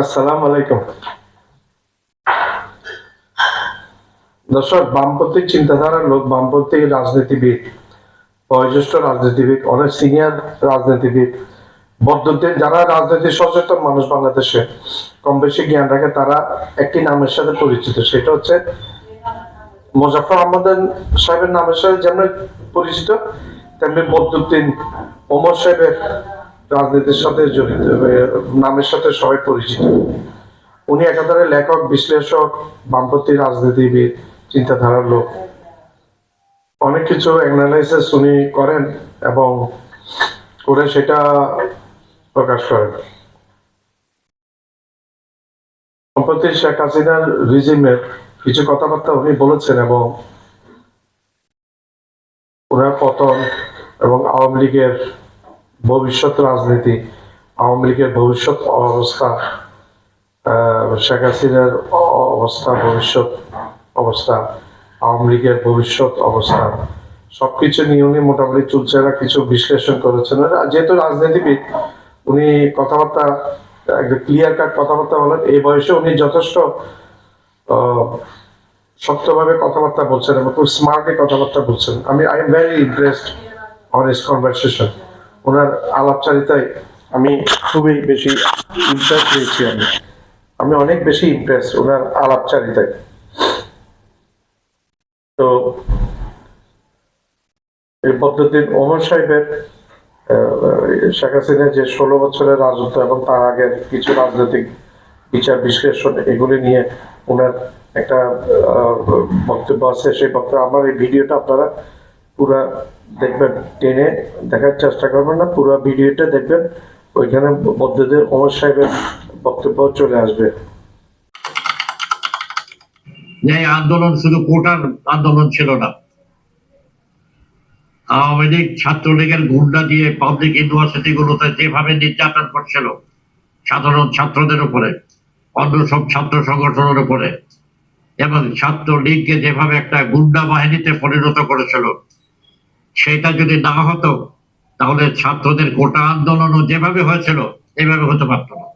আসসালামু আলাইকুম। দর্শক, বামপন্থী চিন্তাধারার লোক, বামপন্থী রাজনীতিবিদ, বয়োজ্যেষ্ঠ রাজনীতিবিদ, অনেক সিনিয়র রাজনীতিবিদ বদ্ধদের যারা রাজনীতি সচেতন মানুষ বাংলাদেশে কম বেশি জ্ঞান রাখে, তারা একটি নামের সাথে পরিচিত। সেটা হচ্ছে মোজাফর আহমদের সাহেবের নামের সাথে যেমন পরিচিত, তেমনি বদরুদ্দিন ওমর সাহেবের রাজনীতির সাথে জড়িত নামের সাথে সবাই পরিচিত। উনি একাধারে লেখক, বিশ্লেষক, বামপন্থী রাজনীতিবিদ, চিন্তাধারার লোক। অনেক কিছু অ্যানালাইসিস উনি করেন এবং করে সেটা প্রকাশ করেন। সম্প্রতি শেখ হাসিনার রিজিমের কিছু কথাবার্তা উনি বলেছেন এবং ওনার পতন এবং আওয়ামী লীগের ভবিষ্যৎ রাজনীতি, আওয়ামী লীগের ভবিষ্যৎ অবস্থা শেখ হাসিনার অবস্থা, ভবিষ্যৎ অবস্থা, আওয়ামী লীগের ভবিষ্যৎ অবস্থা, সবকিছু নিয়ে উনি মোটামুটি চুলচেরা, কিছু বিশ্লেষণ করেছেন। যেহেতু রাজনীতিবিদ, উনি কথাবার্তা একদম ক্লিয়ার কাট কথাবার্তা বলেন, এই বয়সে উনি যথেষ্ট শক্তভাবে কথাবার্তা বলছেন এবং খুব স্মার্টলি কথাবার্তা বলছেন। আমি I am very impressed on his conversation ওনার আলাপচারিতায় আমি খুবই বেশি ইমপ্রেস হয়েছি আমি। আমি অনেক বেশি ইমপ্রেস ওনার আলাপচারিতায়। তো পদ্ধতির ওমর সাহেবের শেখ হাসিনার যে ষোলো বছরের রাজত্ব এবং তার আগের কিছু রাজনৈতিক বিচার বিশ্লেষণ, এগুলি নিয়ে ওনার একটা বক্তব্য আছে, সেই বক্তব্য আমার এই ভিডিওটা আপনারা পুরা দেখবেন, টেনে দেখার চেষ্টা করবেন না, পুরো ভিডিওটা দেখবেন, ওইখানে বদ্ধদের ওমর সাহেবের বক্তব্য চলে আসবে। এই আন্দোলন শুধু কোটার আন্দোলন ছিল না। আওয়ামী লীগ ছাত্রলীগের গুন্ডা দিয়ে পাবলিক ইউনিভার্সিটি গুলোতে যেভাবে নির্যাতন করছিল, সাধারণ ছাত্রদের উপরে, অন্য সব ছাত্র সংগঠনের উপরে, এবং ছাত্রলীগকে যেভাবে একটা গুন্ডা বাহিনীতে পরিণত করেছিল সেটা যদি না হতো, তাহলে ছাত্রদের কোটা আন্দোলনও যেভাবে হয়েছিল, এভাবে হতে পারতো না।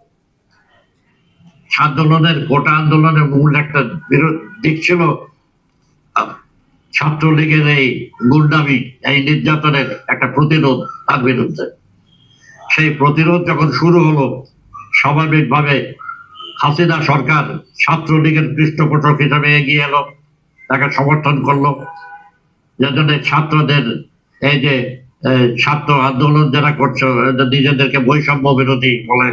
আন্দোলনের গোটা আন্দোলনের মূল একটা বিরোধ দিক ছিল ছাত্রলীগের এই গুন্ডামি, এই নির্যাতনের একটা প্রতিরোধ তার বিরুদ্ধে। সেই প্রতিরোধ যখন শুরু হলো, স্বাভাবিকভাবে হাসিনা সরকার ছাত্রলীগের পৃষ্ঠপোষক হিসাবে এগিয়ে এলো, তাকে সমর্থন করল। যার জন্য ছাত্রদের এই যে ছাত্র আন্দোলন যারা করছে নিজেদেরকে বৈষম্য বিরোধী বলে,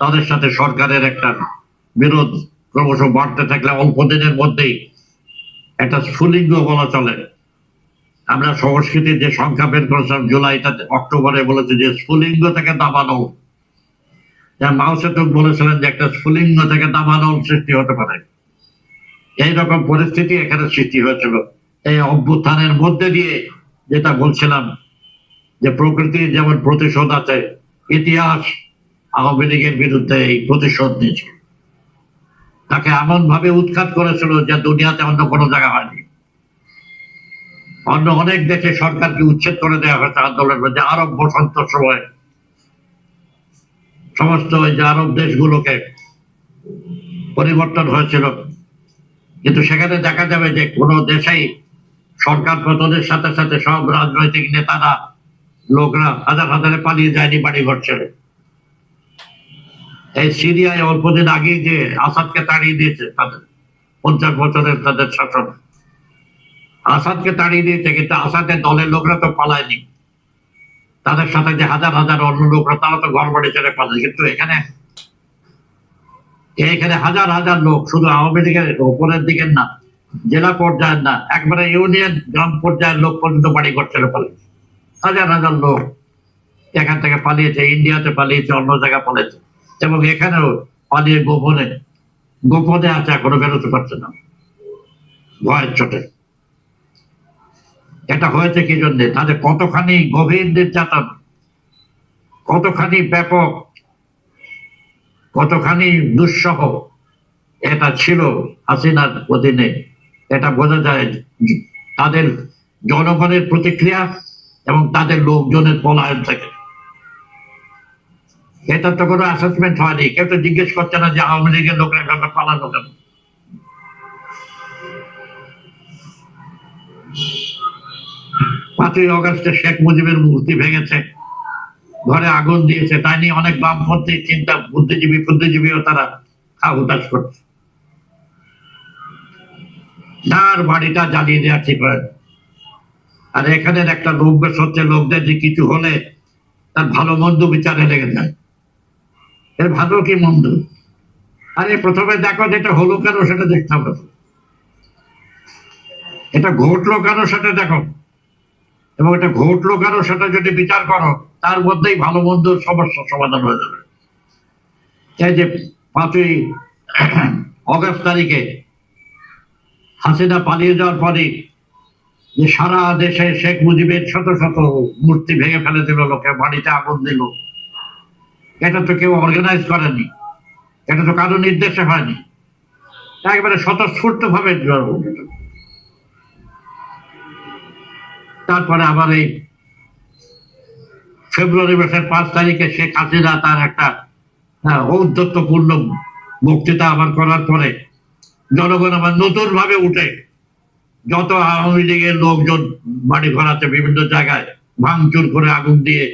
তাদের সাথে সরকারের একটা বিরোধ ক্রমশ বাড়তে থাকলে অল্প দিনের মধ্যেই একটা স্ফুলিঙ্গ বলা চলে। আমরা সংস্কৃতির যে সংখ্যা বের করেছিলাম জুলাইটাতে অক্টোবরে বলেছে যে স্ফুলিঙ্গ থেকে দাবানল। মাও সেতুক বলেছিলেন যে একটা স্ফুলিঙ্গ থেকে দাবানল সৃষ্টি হতে পারে। এইরকম পরিস্থিতি এখানে সৃষ্টি হয়েছিল। এই অভ্যুত্থানের মধ্যে দিয়ে যেটা বলছিলাম যে প্রকৃতির যেমন প্রতিশোধ আছে, ইতিহাস আওয়ামী লীগের বিরুদ্ধে এই প্রতিশোধ নিয়েছিল তাকে এমন ভাবে উৎখাত করেছিল যে দুনিয়াতে অন্য কোনো জায়গা হয়নি। অন্য অনেক দেশে সরকারকে উচ্ছেদ করে দেওয়া হয়েছে আন্দোলনের মধ্যে। আরব বসন্ত সময় সমস্ত ওই যে আরব দেশগুলোকে পরিবর্তন হয়েছিল। কিন্তু সেখানে দেখা যাবে যে কোনো দেশেই সরকার পতনের সাথে সাথে সব রাজনৈতিক নেতারা, লোকরা হাজার হাজারে পালিয়ে যায়নি বাড়ি ঘর ছেড়ে। এই সিরিয়ায় অল্পদিন আগেই যে আসাদকে তাড়িয়ে দিয়েছে তাদের, পঞ্চাশ বছরের তাদের শাসন। আসাদকে তাড়িয়ে দিয়েছে, কিন্তু আসাদের দলের লোকরা তো পালায়নি। তাদের সাথে যে হাজার হাজার অন্য লোকরা, তারা তো ঘর বাড়ি ছেড়ে পালায়। কিন্তু এখানে এখানে হাজার হাজার লোক, শুধু আওয়ামী লীগের উপরের দিকের না জেলা পর্যায়ের না, একবারে ইউনিয়ন গ্রাম পর্যায়ের লোক পর্যন্ত বাড়ি পালিয়েছে হাজার হাজার লোক এখান থেকে পালিয়েছে, ইন্ডিয়াতে পালিয়েছে, অন্য জায়গায় পালিয়েছে। এবং এখানেও পালিয়ে গোপনে গোপনে আছে, এখনও বেরোতে পারছে না। ভয়ের চোটে এটা হয়েছে কি জন্যে? তাদের কতখানি গভীর নির্যাতন, কতখানি ব্যাপক, কতখানি দুঃসহ এটা ছিল হাসিনার অধীনে। এটা বোঝা যায় তাদের জনগণের প্রতিক্রিয়া এবং তাদের লোকজনের পলায়ন থেকে। এটা তো কোনো অ্যাসেসমেন্ট হয়নি। কেউ তো জিজ্ঞেস করছে না যে আওয়ামী লীগের লোকরা এভাবে পালানো কেন? পাঁচই অগস্টে শেখ মুজিবের মূর্তি ভেঙেছে, ঘরে আগুন দিয়েছে, তাই নিয়ে অনেক বামপন্থী চিন্তা, বুদ্ধিজীবী বুদ্ধিজীবীও তারা হুতাশ করছে। যার বাড়িটা জ্বালিয়ে দেওয়া ঠিক হয়। আর এখানের একটা লোকবেশ হচ্ছে, লোকদের যে কিছু হলে তার ভালো মন্দ বিচারে লেগে যায়। এর ভালো কি মন্দ? আরে প্রথমে দেখো যেটা হলো কেন সেটা দেখতে হবে। এটা ঘটলো কেন সেটা দেখো। এবং এটা ঘটলো কেন সেটা যদি বিচার করো, তার মধ্যেই ভালো মন্দ সমস্যার সমাধান হয়ে যাবে। এই যে পাঁচই অগস্ট তারিখে হাসিনা পালিয়ে যাওয়ার পরে যে সারা দেশে শেখ মুজিবের শত শত মূর্তি ভেঙে ফেলে দিল লোকে বাড়িতে আগুন দিল। এটা তো কেউ অর্গানাইজ করেনি। এটা তো কারও নির্দেশে হয়নি। একেবারে স্বতঃস্ফূর্ত ভাবে তারপরে আবার এই ফেব্রুয়ারি মাসের পাঁচ তারিখে শেখ হাসিনা তার একটা হ্যাঁ, ঔদ্ধত্যপূর্ণ বক্তৃতা আবার করার পরে জনগণ আবার নতুন ভাবে উঠে যত আওয়ামী লীগের লোকজন বাড়ি ঘর বিভিন্ন জায়গায় ভাঙচুর করে আগুন দিয়ে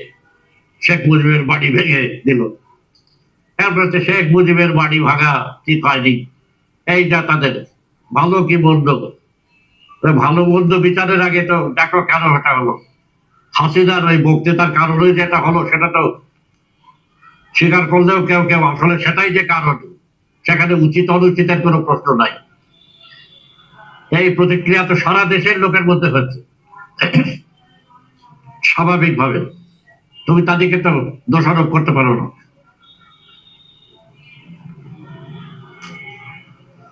শেখ মুজিবের বাড়ি ভেঙে দিল। তারপরে শেখ মুজিবের বাড়ি ভাঙা ঠিক হয়নি। এইটা তাদের, ভালো কি মন্দ? ভালো মন্দ বিচারের আগে তো দেখো কেন এটা হলো। হাসিনার ওই বক্তৃতার কারণে যেটা হলো সেটা তো স্বীকার করলেও কেউ কেউ আসলে সেটাই যে কারণ। সেখানে উচিত অনুচিতের কোনো প্রশ্ন নাই। এই প্রতিক্রিয়া তো সারা দেশের লোকের মধ্যে হচ্ছে স্বাভাবিকভাবে। তুমি তাদেরকে তো দোষারোপ করতে পারো না।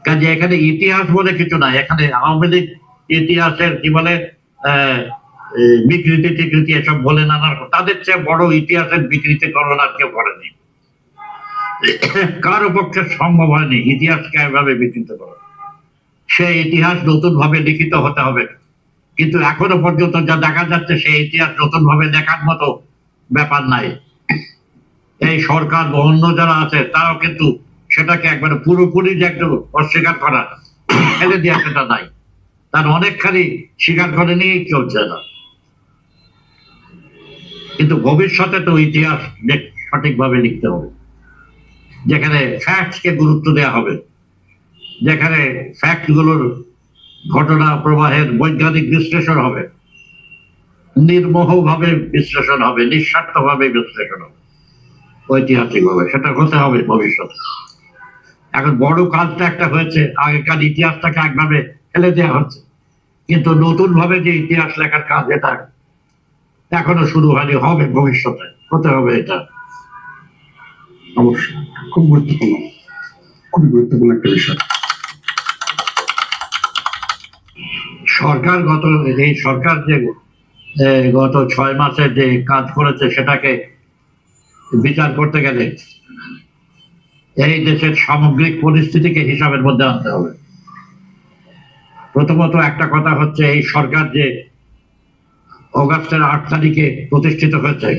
কাজে এখানে ইতিহাস বলে কিছু নাই। এখানে আওয়ামী লীগ ইতিহাসের কি বলে বিকৃতি টিকৃতি এসব বলে নানা রকম। তাদের চেয়ে বড় ইতিহাসের বিকৃতি করোনা কেউ করেনি। কারও পক্ষে সম্ভব হয়নি? ইতিহাসকে এভাবে বিকৃত করা। সেই ইতিহাস নতুন ভাবে লিখিত হতে হবে। কিন্তু এখনও পর্যন্ত যা দেখা যাচ্ছে, সেই ইতিহাস নতুন ভাবে লেখার মতো ব্যাপার নাই। এই সরকার বা অন্য যারা আছে, তারাও কিন্তু সেটাকে একবারে পুরোপুরি যে একটু অস্বীকার করা, ফেলে দেওয়া সেটা নাই। তার অনেকখানি স্বীকার করে নিয়েই চলছে না। কিন্তু ভবিষ্যতে তো ইতিহাস সঠিকভাবে লিখতে হবে। যেখানে ফ্যাক্টসকে গুরুত্ব দেওয়া হবে, যেখানে ফ্যাক্টগুলোর ঘটনা প্রবাহের বৈজ্ঞানিক বিশ্লেষণ হবে নির্মোহ ভাবে বিশ্লেষণ হবে নিঃস্বার্থ ভাবে বিশ্লেষণ হবে ঐতিহাসিক ভাবে সেটা হতে হবে ভবিষ্যতে। এখন বড় কাজটা একটা হয়েছে, আগেকার ইতিহাসটাকে একভাবে ফেলে দেওয়া হচ্ছে, কিন্তু নতুন ভাবে যে ইতিহাস লেখার কাজ এটা এখনও শুরু হয়নি, হবে ভবিষ্যতে, হতে হবে এটা। অবশ্যই। খুব গুরুত্বপূর্ণ, খুবই গুরুত্বপূর্ণ একটা বিষয়। সরকার গত এই সরকার যে গত ছয় মাসে যে কাজ করেছে সেটাকে বিচার করতে গেলে এই দেশের সামগ্রিক পরিস্থিতিকে হিসাবের মধ্যে আনতে হবে। প্রথমত একটা কথা হচ্ছে, এই সরকার যে অগাস্টের আট তারিখে প্রতিষ্ঠিত হয়েছে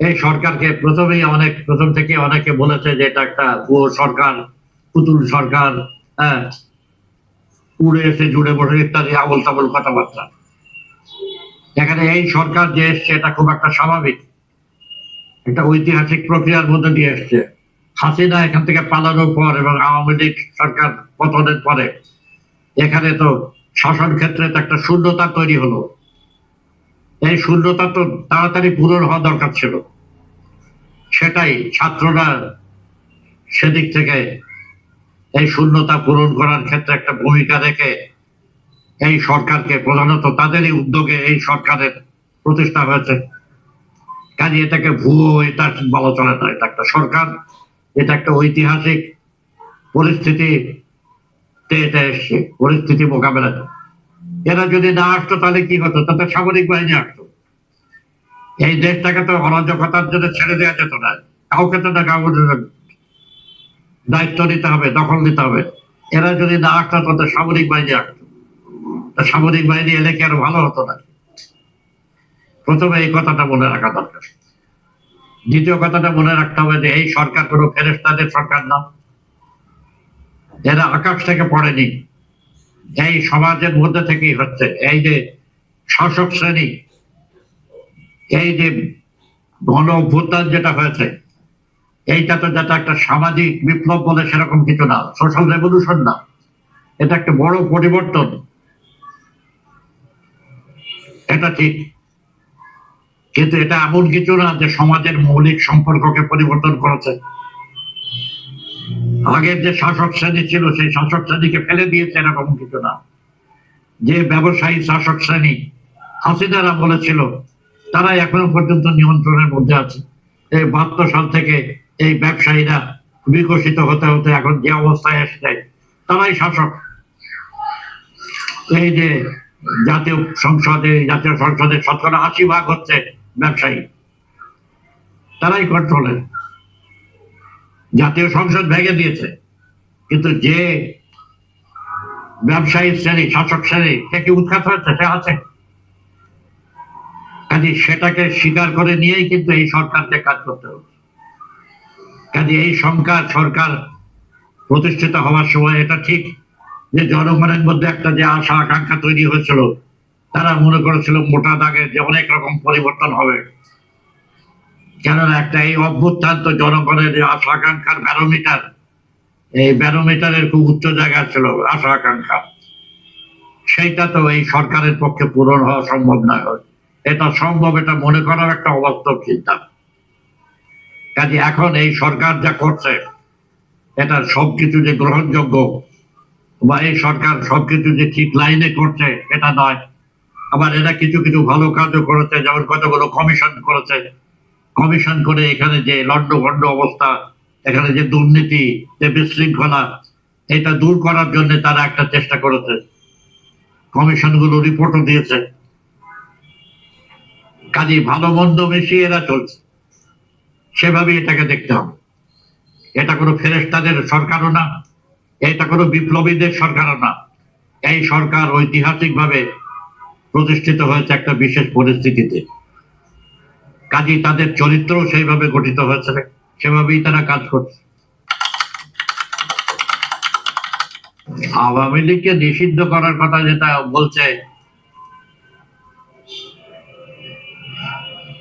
এই সরকারকে প্রথমেই অনেক, প্রথম থেকে অনেকে বলেছে যে এটা একটা ভুয়ো সরকার, পুতুল সরকার হ্যাঁ উড়ে এসে জুড়ে বসে ইত্যাদি আবল তাবল কথাবার্তা। এখানে এই সরকার যে এসছে, এটা খুব একটা স্বাভাবিক। একটা ঐতিহাসিক প্রক্রিয়ার মধ্যে দিয়ে এসছে। হাসিনা এখান থেকে পালানোর পর এবং আওয়ামী লীগ সরকার পতনের পরে, এখানে তো শাসন ক্ষেত্রে তো একটা শূন্যতা তৈরি হলো। এই শূন্যতা তো তাড়াতাড়ি পূরণ হওয়া দরকার ছিল। সেটাই ছাত্ররা সেদিক থেকে এই শূন্যতা পূরণ করার ক্ষেত্রে একটা ভূমিকা রেখে এই সরকারকে প্রধানত তাদেরই উদ্যোগে এই সরকারের প্রতিষ্ঠা হয়েছে। কাজে এটাকে ভুয়ো, এটা বলা চলে না, এটা একটা সরকার, এটা একটা ঐতিহাসিক পরিস্থিতিতে এটা এসছে, পরিস্থিতি মোকাবেলা এরা যদি না আসতো, তাহলে কি হতো? তাতে সামরিক বাহিনী আসতো। এই দেশটাকে তো অরাজকতার জন্য ছেড়ে দেওয়া যেত না। কাউকে তো না। দায়িত্ব নিতে হবে, দখল নিতে হবে। এরা যদি না আসতো তাদের সামরিক বাহিনী আসতো। সামরিক বাহিনী এলে কি আরও ভালো হতো না? প্রথমে এই কথাটা মনে রাখা দরকার। দ্বিতীয় কথাটা মনে রাখতে হবে যে, এই সরকার কোনো ফেরেস্তাদের সরকার না। এরা আকাশ থেকে পড়েনি। এই সমাজের মধ্যে থেকেই হচ্ছে, এই যে শাসক শ্রেণি, এই যে গণ অভ্যুত্থান যেটা হয়েছে, এইটা তো যেটা একটা সামাজিক বিপ্লব বলে সেরকম কিছু না সোশ্যাল রেভলিউশন না, এটা একটা বড় পরিবর্তন। এটা ঠিক, কিন্তু এটা এমন কিছু না যে সমাজের মৌলিক সম্পর্ককে পরিবর্তন করেছে। আগের যে শাসক শ্রেণি ছিল, সেই শাসক শ্রেণীকে ফেলে দিয়েছে এরকম কিছু না। যে ব্যবসায়ী শাসক শ্রেণি হাসিনারা বলেছিল, তারা এখনও পর্যন্ত নিয়ন্ত্রণের মধ্যে আছে। এই বাহাত্তর সাল থেকে এই ব্যবসায়ীরা বিকশিত হতে হতে এখন যে অবস্থায় এসেছে, তারাই শাসক। এই যে জাতীয় সংসদে জাতীয় সংসদে শতকরা আশি ভাগ হচ্ছে ব্যবসায়ী। তারাই কন্ট্রোলে জাতীয় সংসদ ভেঙে দিয়েছে। কিন্তু যে ব্যবসায়ী শ্রেণি, শাসক শ্রেণি, সে কি উৎখাত হয়েছে? সে আছে। কাজে সেটাকে স্বীকার করে নিয়েই কিন্তু এই সরকারকে কাজ করতে হবে কাজে এই সংকার সরকার প্রতিষ্ঠিত হওয়ার সময় এটা ঠিক যে জনগণের মধ্যে একটা যে আশা, আকাঙ্ক্ষা তৈরি হয়েছিল, তারা মনে করেছিল মোটা দাগে যে অনেক রকম পরিবর্তন হবে। কেননা একটা এই অভ্যুত্থান তো জনগণের আশা আকাঙ্ক্ষার ব্যারোমিটার। এই ব্যারোমিটারের খুব উচ্চ জায়গা ছিল আশা আকাঙ্ক্ষা। সেইটা তো এই সরকারের পক্ষে পূরণ হওয়া সম্ভব নয়। এটা সম্ভব, এটা মনে করার একটা অবাস্তব চিন্তা। কাজে এখন এই সরকার যা করছে এটা সবকিছু যে গ্রহণযোগ্য বা এই সরকার সবকিছু যে ঠিক লাইনে করছে, এটা নয়। আবার এরা কিছু কিছু ভালো কাজও করেছে, যেমন কতগুলো কমিশন করেছে কমিশন করে এখানে যে লন্ড ভন্ড অবস্থা, এখানে যে দুর্নীতি, যে বিশৃঙ্খলা, এটা দূর করার জন্য তারা একটা চেষ্টা করেছে। কমিশনগুলো রিপোর্টও দিয়েছে। কাজে ভালো মন্দ মিশিয়ে এরা চলছে। সেভাবে এটাকে দেখতে হবে। এটা কোনো ফেরেস্তাদের সরকারও না, এটা কোনো বিপ্লবীদের সরকারও না। এই সরকার ঐতিহাসিকভাবে প্রতিষ্ঠিত হয়েছে একটা বিশেষ পরিস্থিতিতে। কাজেই তাদের চরিত্র সেইভাবে গঠিত হয়েছে, সেভাবেই তারা কাজ করছে। আওয়ামী লীগকে নিষিদ্ধ করার কথা যেটা বলছে,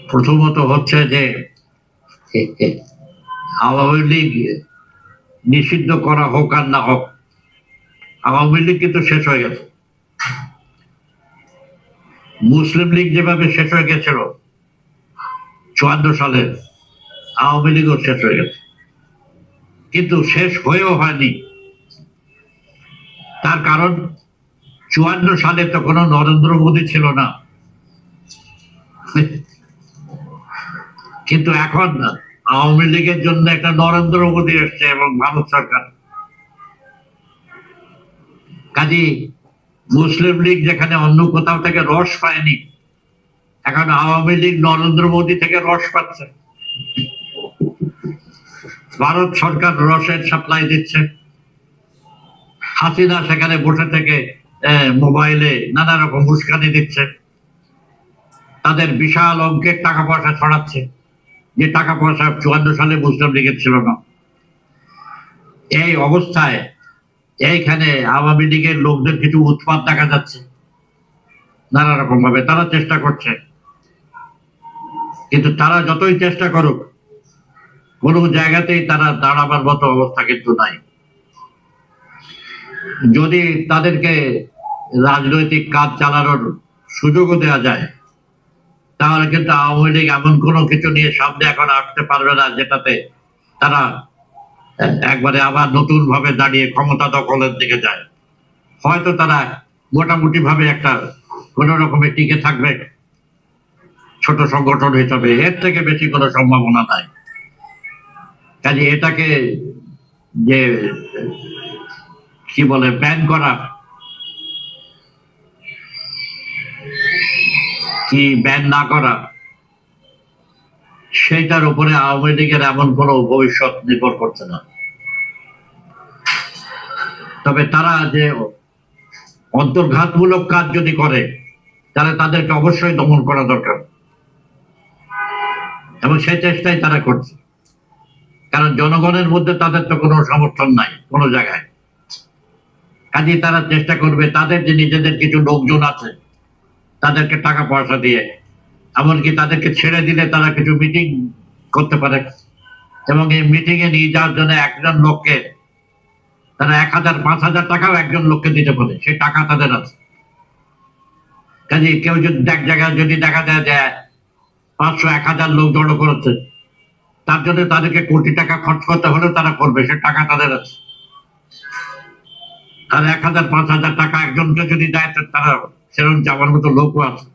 প্রথমত হচ্ছে যে আওয়ামী লীগ নিষিদ্ধ করা হোক আর না হোক, আওয়ামী লীগ কিন্তু শেষ হয়ে গেছে। মুসলিম লীগ যেভাবে শেষ হয়ে গেছিল চুয়ান্ন সালে আওয়ামী লীগও শেষ হয়ে গেছে। কিন্তু শেষ হয়েও হয়নি। তার কারণ, চুয়ান্ন সালে তো কোনো নরেন্দ্র মোদী ছিল না। কিন্তু এখন আওয়ামী লীগের জন্য একটা নরেন্দ্র মোদী এসছে এবং ভারত সরকার। কাজী মুসলিম লীগ যেখানে অন্য কোথাও থেকে রস পায়নি এখন আওয়ামী লীগ নরেন্দ্র মোদী থেকে রস পাচ্ছে। ভারত সরকার রসের সাপ্লাই দিচ্ছে। হাসিনা সেখানে বসে থেকে মোবাইলে নানা রকম উস্কানি দিচ্ছে। তাদের বিশাল অঙ্কের টাকা পয়সা ছড়াচ্ছে। যে টাকা পয়সা চুয়ান্ন সালে মুসলিম লীগের ছিল না। এই অবস্থায় এইখানে আওয়ামী লীগের লোকদের কিছু উৎপাদ দেখা যাচ্ছে। নানা রকম ভাবে তারা চেষ্টা করছে। কিন্তু তারা যতই চেষ্টা করুক, কোনো জায়গাতেই তারা দাঁড়াবার মতো অবস্থা কিন্তু নাই। যদি তাদেরকে রাজনৈতিক কাজ চালানোর সুযোগও দেওয়া যায়, তাহলে কিন্তু আওয়ামী লীগ এমন কোনো কিছু নিয়ে সামনে এখন আসতে পারবে না, যেটাতে তারা একবারে আবার নতুন ভাবে দাঁড়িয়ে ক্ষমতা দখলের দিকে যায়। হয়তো তারা মোটামুটি ভাবে একটা কোন রকমের টিকে থাকবে। ছোট সংগঠন হিসাবে এর থেকে বেশি কোনো সম্ভাবনা নাই। কাজে এটাকে যে, কি বলে ব্যান করা, কি ব্যান না করা, সেইটার উপরে আওয়ামী লীগের এমন কোনো ভবিষ্যৎ নির্ভর করছে না। তবে তারা যে অন্তর্ঘাতমূলক কাজ যদি করে, তাহলে তাদেরকে অবশ্যই দমন করা দরকার। এবং সেই চেষ্টাই তারা করছে। কারণ জনগণের মধ্যে তাদের তো কোনো সমর্থন নাই, কোনো জায়গায়। কাজে তারা চেষ্টা করবে তাদের যে নিজেদের কিছু লোকজন আছে, তাদেরকে টাকা পয়সা দিয়ে, এমনকি তাদেরকে ছেড়ে দিলে তারা কিছু মিটিং করতে পারে। এবং এই মিটিং এ নিয়ে যাওয়ার জন্য একজন লোককে, তারা এক হাজার, পাঁচ হাজার টাকাও একজন লোককে দিতে পারে, সেই টাকা তাদের আছে। কাজে কেউ যদি এক জায়গায় যদি দেখা যায় যে পাঁচশো এক হাজার লোক জড়ো করেছে। তার জন্য তাদেরকে কোটি টাকা খরচ করতে হলেও তারা করবে, সে টাকা তাদের আছে। আর এক হাজার, পাঁচ হাজার টাকা একজনকে যদি দেয় তারা সেরকম যাওয়ার মতো লোকও আছে।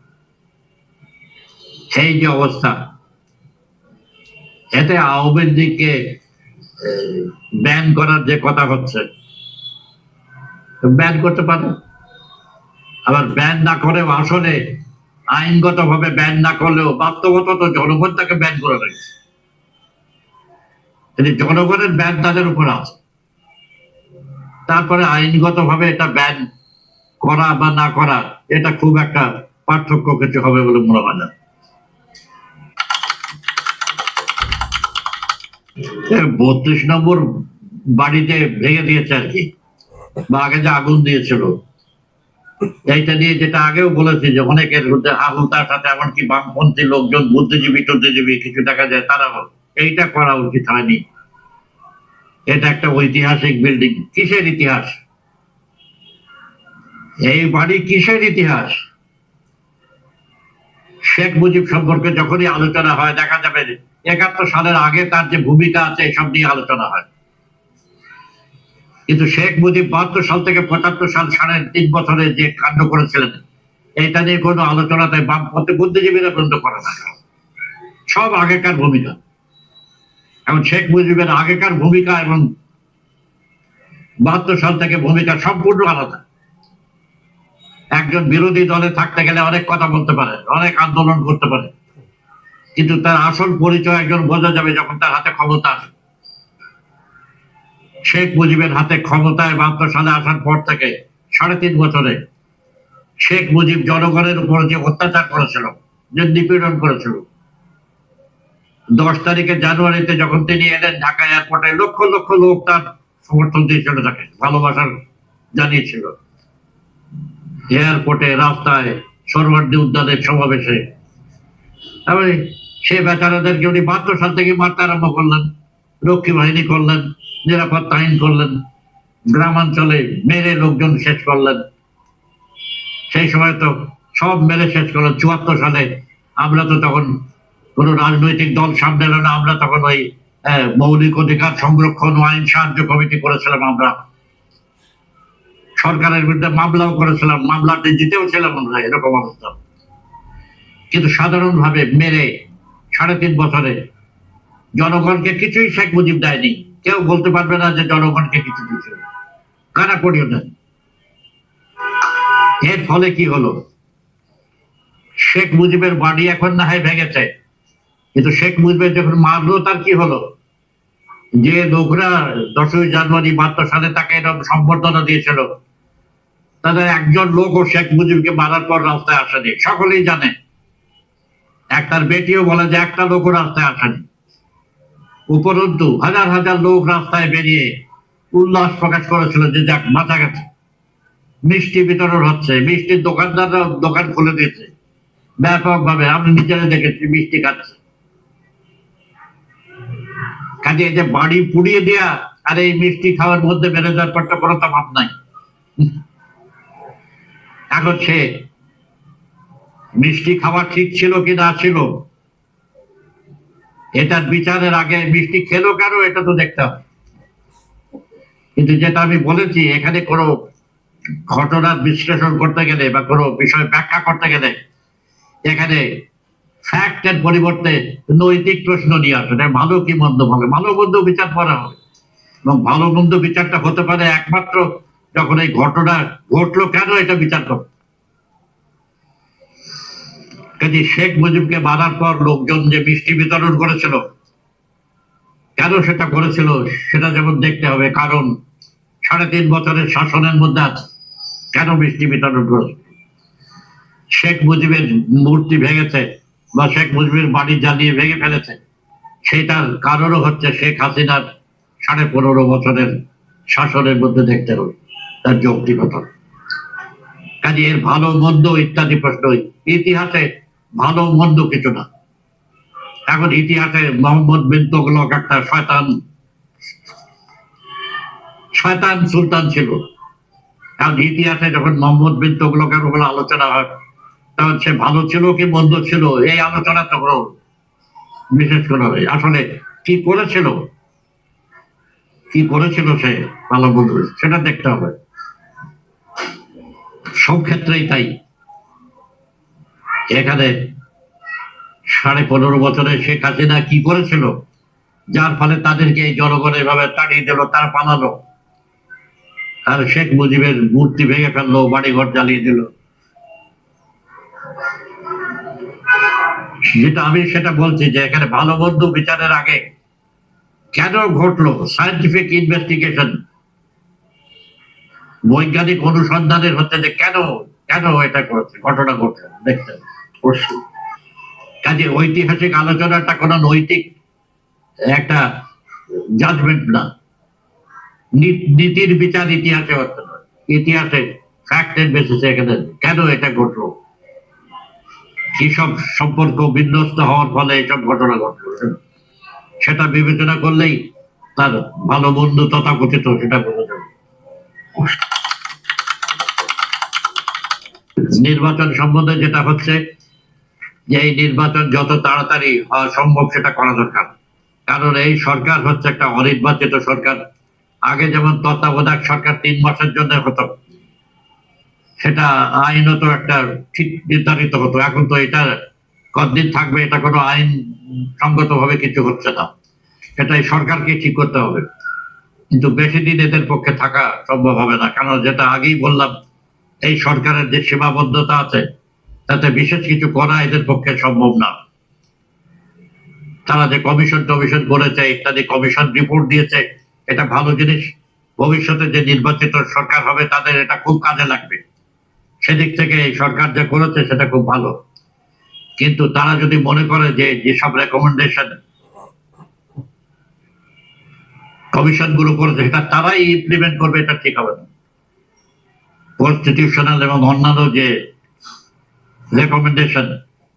সেই যে অবস্থা। এতে আওয়ামী লীগকে ব্যান করার যে কথা হচ্ছে ব্যান করতে পারে। আবার ব্যান না করেও আসলে আইনগত ভাবে ব্যান না করলেও বাস্তবত তো জনগণ তাকে ব্যান করে রেখেছে জনগণের ব্যান তাদের উপর আছে। তারপরে আইনগত ভাবে এটা ব্যান করা বা না করা, এটা খুব একটা পার্থক্য কিছু হবে বলে মনে হয় না। বত্রিশ নম্বর বাড়িতে ভেঙে দিয়েছে আর কি, বা আগে যে আগুন দিয়েছিল। এইটা নিয়ে যেটা আগেও বলেছি যে অনেকের আহুতার সাথে এমনকি বামপন্থী লোকজন, বুদ্ধিজীবী, টুদ্ধিজীবী কিছু দেখা যায়, তারা এইটা করা উচিত হয়নি। এটা একটা ঐতিহাসিক বিল্ডিং কিসের ইতিহাস? এই বাড়ি কিসের ইতিহাস? শেখ মুজিব সম্পর্কে যখনই আলোচনা হয়, দেখা যাবে একাত্তর সালের আগে তার যে ভূমিকা আছে, এসব নিয়ে আলোচনা হয়। কিন্তু শেখ মুজিব বাহাত্তর সাল থেকে পঁচাত্তর সাল সাড়ে তিন বছরে যে কাণ্ড করেছিলেন এটা নিয়ে কোনো আলোচনা তাই বামপন্থী বুদ্ধিজীবীরা পর্যন্ত করে না। সব আগেকার ভূমিকা। এবং শেখ মুজিবের আগেকার ভূমিকা এবং বাহাত্তর সাল থেকে ভূমিকা সম্পূর্ণ আলাদা। একজন বিরোধী দলে থাকতে গেলে অনেক কথা বলতে পারে, অনেক আন্দোলন করতে পারে। কিন্তু তার আসল পরিচয় একজন বোঝা যাবে যখন তার হাতে ক্ষমতা আসে শেখ মুজিবের হাতে ক্ষমতায় বাহাত্তর সালে আসার পর থেকে সাড়ে তিন বছরে শেখ মুজিব জনগণের উপর যে অত্যাচার করেছিল, যে নিপীড়ন করেছিল। দশ তারিখে জানুয়ারিতে যখন তিনি এলেন ঢাকা এয়ারপোর্টে, লক্ষ লক্ষ লোক তার সমর্থন দিয়েছিল তাকে ভালোবাসার জানিয়েছিল। এয়ারপোর্টে রাস্তায় সরোয়ার্দী উদ্যানের সমাবেশে। সে বেচারাদেরকে উনি বাহাত্তর সাল থেকে মারতে আরম্ভ করলেন। রক্ষী বাহিনী করলেন, নিরাপত্তা আইন করলেন, গ্রামাঞ্চলে মেরে লোকজন শেষ করলেন। সেই সময় তো সব মেরে শেষ করলেন চুয়াত্তর সালে আমরা তো তখন কোন রাজনৈতিক দল সামনে এলো না, আমরা তখন ওই মৌলিক অধিকার সংরক্ষণ ও আইন সাহায্য কমিটি করেছিলাম আমরা। সরকারের বিরুদ্ধে মামলাও করেছিলাম মামলাতে জিতেও ছিলাম আমরা, এরকম অবস্থা। কিন্তু সাধারণভাবে মেরে সাড়ে তিন বছরে জনগণকে কিছুই শেখ মুজিব দেয়নি। কেউ বলতে পারবে না যে জনগণকে কিছু দিচ্ছে কারা করিও না এর ফলে কি হলো? শেখ মুজিবের বাড়ি এখন না হয় ভেঙেছে। কিন্তু শেখ মুজিবের যখন মারলো, তার কি হলো? যে লোকরা দশই জানুয়ারি বাহাত্তর সালে তাকে এরকম সম্বর্ধনা দিয়েছিল, তাদের একজন লোকও শেখ মুজিবকে মারার পর রাস্তায় আসেনি। সকলেই জানে। একটার বেটিও বলে যে একটা লোকও রাস্তায় আসেনি। উপরন্তু হাজার হাজার লোক রাস্তায় বেরিয়ে উল্লাস প্রকাশ করেছিল যে যাক, মাথা গেছে। মিষ্টি বিতরণ হচ্ছে, মিষ্টির দোকানদাররা দোকান খুলে দিয়েছে। ব্যাপকভাবে আমি নিজেরা দেখেছি মিষ্টি খাচ্ছে। কাজে এই যে বাড়ি পুড়িয়ে দেয়া আর এই মিষ্টি খাওয়ার মধ্যে বেড়ে যাওয়ার পরটা কোনো তফাৎ নাই। এখন সে মিষ্টি খাওয়া ঠিক ছিল কি না ছিল এটার বিচারের আগে মিষ্টি খেলো কেন, এটা তো দেখতে হবে। কিন্তু যেটা আমি বলেছি, এখানে কোনো ঘটনার বিশ্লেষণ করতে গেলে বা কোনো বিষয় ব্যাখ্যা করতে গেলে এখানে ফ্যাক্টের পরিবর্তে নৈতিক প্রশ্ন নিয়ে আসে ভালো কি মন্দ ভালো ভালো মন্দ বিচার করা হবে। এবং ভালো মন্দ বিচারটা হতে পারে একমাত্র যখন এই ঘটনা ঘটলো কেন, এটা বিচার করো কাজে শেখ মুজিবকে মারার পর লোকজন যে মিষ্টি বিতরণ করেছিল, কেন সেটা করেছিল, সেটা যেমন দেখতে হবে। কারণ সাড়ে তিন বছরের শাসনের মধ্যে কেন মিষ্টি বিতরণ করেছে? শেখ মুজিবের মূর্তি ভেঙেছে বা শেখ মুজিবের বাড়ি জ্বালিয়ে ভেঙে ফেলেছে সেটার কারণও হচ্ছে শেখ হাসিনার সাড়ে পনেরো বছরের শাসনের মধ্যে দেখতে হবে, তার যৌক্তিকতা। কাজে এর ভালো মন্দ ইত্যাদি প্রশ্ন ইতিহাসে ভালো মন্দ কিছু না। এখন ইতিহাসে মোহাম্মদ বিন তোগলক একটা শয়তান শয়তান সুলতান ছিল। কারণ ইতিহাসে যখন মোহাম্মদ বিন তোগলকের উপর আলোচনা হয়, তখন সে ভালো ছিল কি মন্দ ছিল, এই আলোচনা তো কোনো বিশেষ করে। আসলে কি করেছিল? কি করেছিল সে? ভালো মন্দ সেটা দেখতে হবে। সব ক্ষেত্রেই তাই। এখানে সাড়ে পনেরো বছরে শেখ হাসিনা কি করেছিল? যার ফলে তাদেরকে এই জনগণ এভাবে তাড়িয়ে দিল, তার পালালো। আর শেখ মুজিবের মূর্তি ভেঙে ফেলল, বাড়িঘর জ্বালিয়ে দিল। যেটা আমি সেটা বলছি যে, এখানে ভালো মন্দ বিচারের আগে কেন ঘটলো? সায়েন্টিফিক ইনভেস্টিগেশন বৈজ্ঞানিক অনুসন্ধানের হচ্ছে যে কেন কেন এটা করেছে ঘটনা ঘটছে, দেখতে অবশ্যই কাজে ঐতিহাসিক আলোচনাটা কোনো নৈতিক একটা জাজমেন্ট না। নীতির বিচার ইতিহাসে হচ্ছে না। ইতিহাসে ফ্যাক্টের বেসিসে এখানে কেন এটা ঘটলো? কি সব সম্পর্ক বিধ্বস্ত হওয়ার ফলে এসব ঘটনা ঘটলো? সেটা বিবেচনা করলেই তার ভালো মন্দ তথাকথিত সেটা বোঝা যাবে। নির্বাচন সম্বন্ধে যেটা হচ্ছে যে এই নির্বাচন যত তাড়াতাড়ি হওয়া সম্ভব সেটা করা দরকার। কারণ এই সরকার হচ্ছে একটা অনির্বাচিত সরকার। আগে যেমন তত্ত্বাবধায়ক সরকার তিন মাসের জন্য হতো, সেটা আইনত একটা ঠিক নির্ধারিত হতো। এখন তো এটা কতদিন থাকবে এটা কোনো আইন সঙ্গত ভাবে কিছু হচ্ছে না। এটা এই সরকারকে ঠিক করতে হবে। কিন্তু বেশি দিন এদের পক্ষে থাকা সম্ভব হবে না। কারণ যেটা আগেই বললাম, এই সরকারের যে সীমাবদ্ধতা আছে তাতে বিশেষ কিছু করা এদের পক্ষে সম্ভব না। তারা যে কমিশন টমিশন করেছে, ইত্যাদি কমিশন রিপোর্ট দিয়েছে, এটা ভালো জিনিস। ভবিষ্যতে যে নির্বাচিত সরকার হবে, তাদের এটা খুব কাজে লাগবে। সেদিক থেকে এই সরকার যা করেছে, সেটা খুব ভালো। কিন্তু তারা যদি মনে করে যে যেসব রেকমেন্ডেশন কমিশনগুলো করেছে, সেটা তারাই ইমপ্লিমেন্ট করবে, এটা ঠিক হবে না। কনস্টিটিউশনাল এবং অন্যান্য যে রেকমেন্ডেশন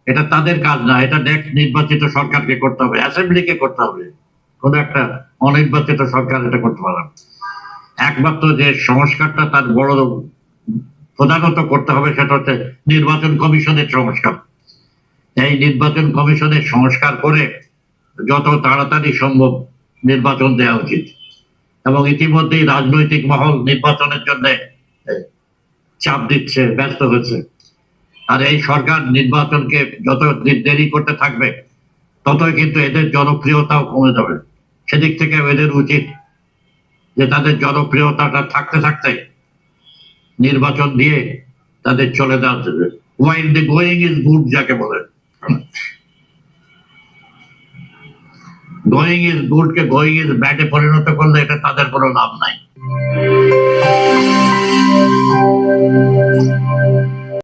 এটা তাদের কাজ না, এটা নেক্সট নির্বাচিত সরকারকে করতে হবে অ্যাসেম্বলিকে করতে হবে। কোনো একটা অনির্বাচিত সরকার এটা করতে পারে একমাত্র যে সংস্কারটা তার বড় প্রধানত করতে হবে সেটা হচ্ছে নির্বাচন কমিশনের সংস্কার। এই নির্বাচন কমিশনের সংস্কার করে যত তাড়াতাড়ি সম্ভব নির্বাচন দেওয়া উচিত। এবং ইতিমধ্যেই রাজনৈতিক মহল নির্বাচনের জন্য চাপ দিচ্ছে ব্যস্ত হচ্ছে। আর এই সরকার নির্বাচনকে যত দেরি করতে থাকবে, ততই কিন্তু এদের জনপ্রিয়তাও কমে যাবে। সেদিক থেকে এদের উচিত যে তাদের জনপ্রিয়তাটা থাকতে থাকতে নির্বাচন দিয়ে তাদের চলে যাওয়া while the going is good যাকে বলে। গোয়িং ইজ গুড কে গোয়িং ইজ ব্যাডে পরিণত করলে এটা তাদের কোনো লাভ নাই।